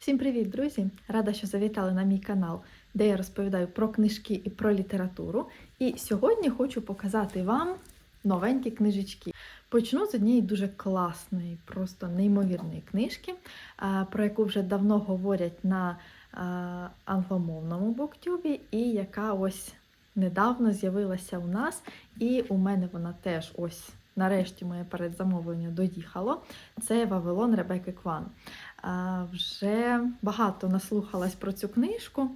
Всім привіт, друзі! Рада, що завітали на мій канал, де я розповідаю про книжки і про літературу. І сьогодні хочу показати вам новенькі книжечки. Почну з однієї дуже класної, просто неймовірної книжки, про яку вже давно говорять на англомовному буктюбі, і яка ось недавно з'явилася у нас. І у мене вона теж ось. Нарешті моє передзамовлення доїхало. Це Вавилон Ребекки Кван. Вже багато наслухалась про цю книжку,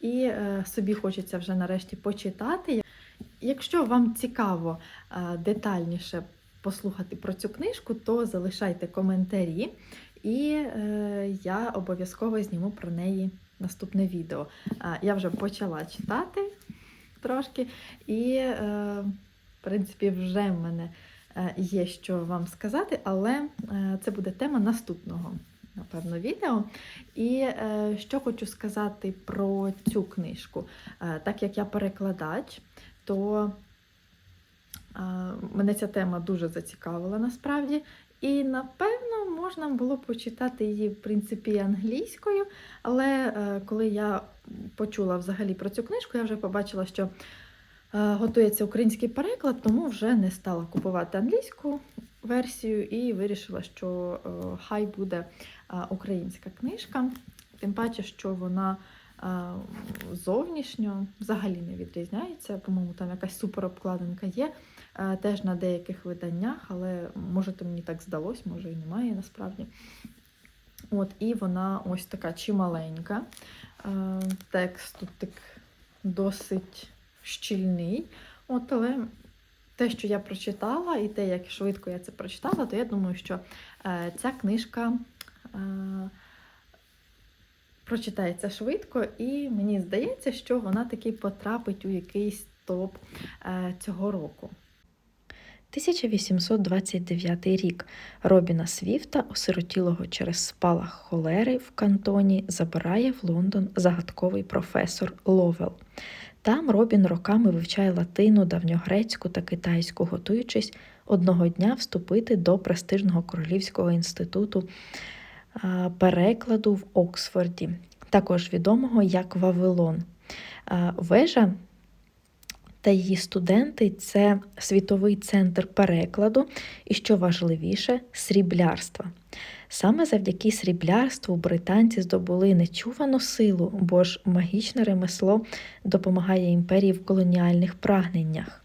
і е, собі хочеться вже нарешті почитати. Якщо вам цікаво е, детальніше послухати про цю книжку, то залишайте коментарі, і е, я обов'язково зніму про неї наступне відео. Я вже почала читати трошки, і, в принципі, вже в мене є що вам сказати, але це буде тема наступного. Напевно, відео. І е, що хочу сказати про цю книжку. Е, так як я перекладач, то е, мене ця тема дуже зацікавила насправді. І напевно можна було почитати її, в принципі, англійською. Але е, коли я почула взагалі про цю книжку, я вже побачила, що е, готується український переклад, тому вже не стала купувати англійську версію і вирішила, що е, хай буде е, українська книжка. Тим паче, що вона е, зовнішньо взагалі не відрізняється. По-моєму, там якась суперобкладинка є. Теж на деяких виданнях, але може то мені так здалось, може і немає насправді. От, і вона ось така чималенька. Текст тут так досить щільний. От, але те, що я прочитала, і те, як швидко я це прочитала, то я думаю, що е, ця книжка е, прочитається швидко, і мені здається, що вона таки потрапить у якийсь топ е, цього року. 1829 рік Робіна Свіфта, осиротілого через спалах холери в кантоні, забирає в Лондон загадковий професор Ловел. Там Робін роками вивчає латину, давньогрецьку та китайську, готуючись одного дня вступити до престижного королівського інституту перекладу в Оксфорді, також відомого як Вавилон. Вежа та її студенти це світовий центр перекладу і, що важливіше, сріблярства. Саме завдяки сріблярству британці здобули нечувану силу, бо ж магічне ремесло допомагає імперії в колоніальних прагненнях.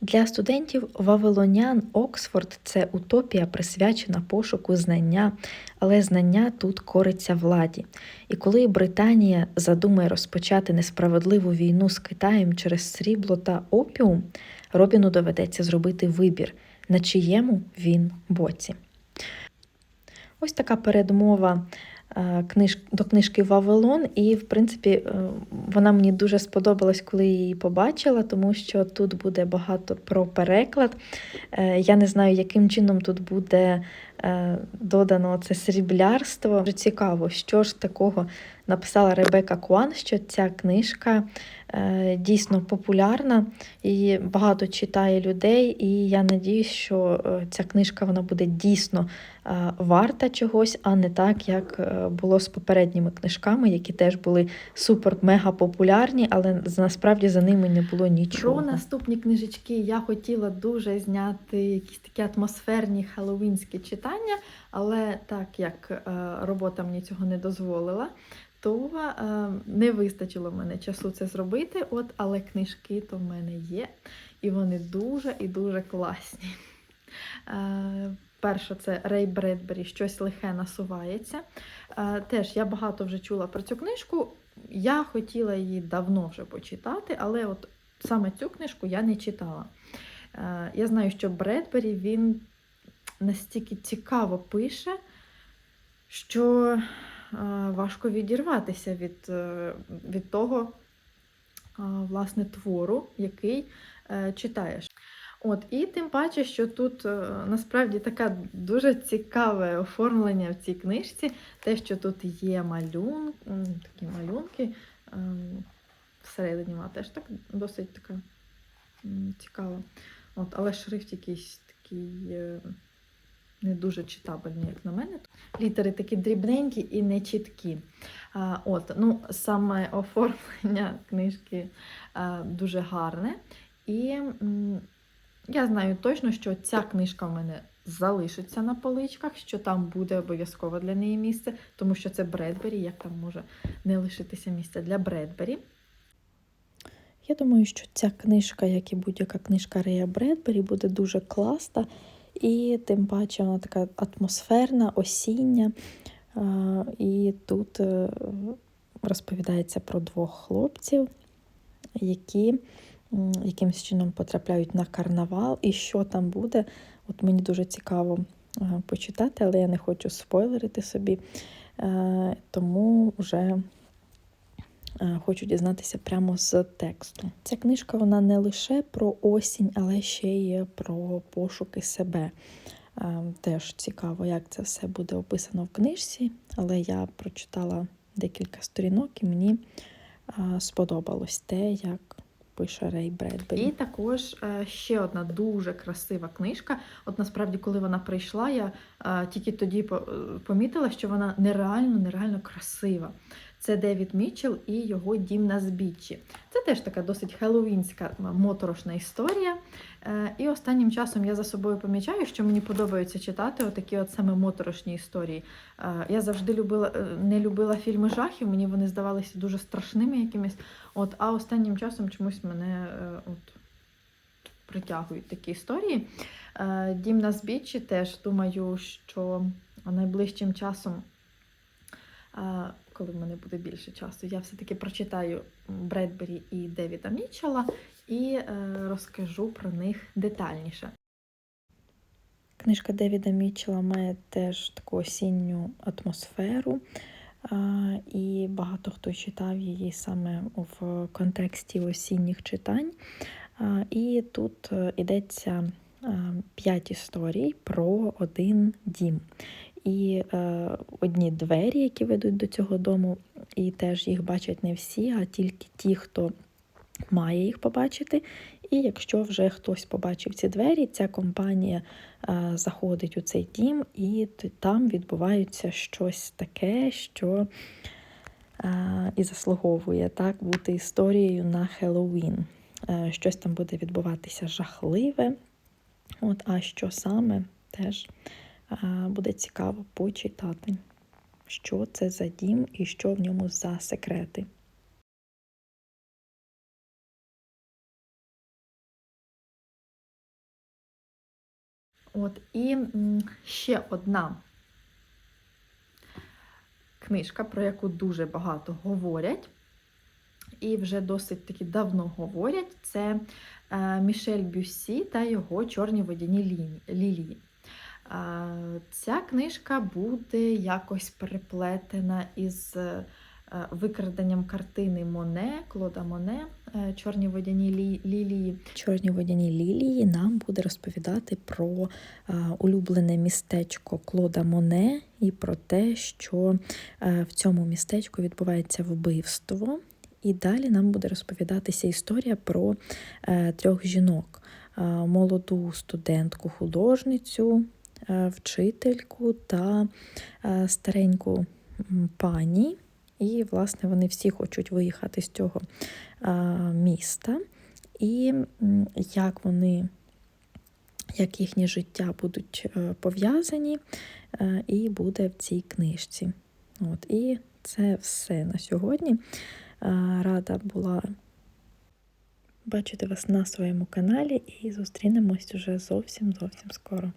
Для студентів вавилонян Оксфорд це утопія, присвячена пошуку знання, але знання тут кориться владі. І коли Британія задумає розпочати несправедливу війну з Китаєм через срібло та опіум, Робіну доведеться зробити вибір, на чиєму він боці. Ось така передмова книж... до книжки Вавилон, і, в принципі, е, вона мені дуже сподобалась, коли її побачила, тому що тут буде багато про переклад. Е, Я не знаю, яким чином тут буде е, додано це сріблярство. Дуже цікаво, що ж такого написала Ребека Куан, що ця книжка е, дійсно популярна, її багато читає людей, і я надіюсь, що е, ця книжка вона буде дійсно е, варта чогось, а не так, як е, було з попередніми книжками, які теж були супер-мега популярні, але насправді за ними не було нічого. Про наступні книжечки я хотіла дуже зняти якісь такі атмосферні хеллоуінські читання, але так як е, робота мені цього не дозволила, то е, не вистачило мене часу це зробити. От, але книжки то в мене є, і вони дуже і дуже класні. Е, Перше, це Рей Бредбері, щось лихе насувається. Теж я багато вже чула про цю книжку. Я хотіла її давно вже почитати, але от саме цю книжку я не читала. Я знаю, що Бредбері він настільки цікаво пише, що е, важко відірватися від, е, від того е, власне твору, який читаєш. От, і тим паче, що тут насправді таке дуже цікаве оформлення в цій книжці, те, що тут є малюн, такі малюнки всередині вона теж так досить така цікава. От, але шрифт якийсь такий не дуже читабельні, як на мене. Літери такі дрібненькі і нечіткі. А, от, ну, саме оформлення книжки а, дуже гарне. І м, я знаю точно, що ця книжка в мене залишиться на поличках, що там буде обов'язково для неї місце, тому що це Бредбері, як там може не лишитися місця для Бредбері. Я думаю, що ця книжка, як і будь-яка книжка Рея Бредбері, буде дуже класна. І тим паче вона така атмосферна, осіння. І тут е, розповідається про двох хлопців, які якимось чином потрапляють на карнавал. І що там буде, от мені дуже цікаво е, почитати, але я не хочу спойлерити собі. Е, Тому вже хочу дізнатися прямо з тексту. Ця книжка вона не лише про осінь, але ще й про пошуки себе. Е, Теж цікаво, як це все буде описано в книжці, але я прочитала декілька сторінок і мені е, сподобалось те, як пише Рей Бредбері. І також е, ще одна дуже красива книжка. От насправді, коли вона прийшла, я е, тільки тоді е, помітила, що вона нереально, нереально красива. Це Девід Мітчелл і його дім на збіччі. Це теж така досить хеллоуінська моторошна історія. Е, І останнім часом я за собою помічаю, що мені подобається читати отакі от саме моторошні історії. Е, Я завжди любила, е, не любила фільми жахів, мені вони здавалися дуже страшними якимись. От, а останнім часом чомусь мене от, притягують такі історії. Дім на збіччі теж думаю, що найближчим часом, коли в мене буде більше часу, я все-таки прочитаю Бредбері і Девіда Мітчелла і е, розкажу про них детальніше. Книжка Девіда Мітчелла має теж таку осінню атмосферу, і багато хто читав її саме в контексті осінніх читань. І тут е, йдеться е, п'ять історій про один дім. І е, одні двері, які ведуть до цього дому, і теж їх бачать не всі, а тільки ті, хто має їх побачити. І якщо вже хтось побачив ці двері, ця компанія е, заходить у цей дім, і там відбувається щось таке, що е, і заслуговує так бути історією на Хеллоуін. Е, щось там буде відбуватися жахливе. От, а що саме теж буде цікаво почитати, що це за дім і що в ньому за секрети. От і ще одна книжка, про яку дуже багато говорять, і вже досить таки давно говорять, це е, Мішель Бюссі та його чорні водяні лілії. Ця книжка буде якось переплетена із е, викраденням картини Моне, Клода Моне, е, Чорні водяні лі- лілії. Чорні водяні лілії нам буде розповідати про е, улюблене містечко Клода Моне і про те, що в цьому містечку відбувається вбивство. І далі нам буде розповідатися історія про трьох жінок: молоду студентку, художницю, е, вчительку та е, стареньку пані. І, власне, вони всі хочуть виїхати з цього е, міста. І як вони, як їхнє життя будуть е, пов'язані, е, і буде в цій книжці. От, і це все на сьогодні. Е, Рада була бачити вас на своєму каналі і зустрінемось уже зовсім зовсім скоро.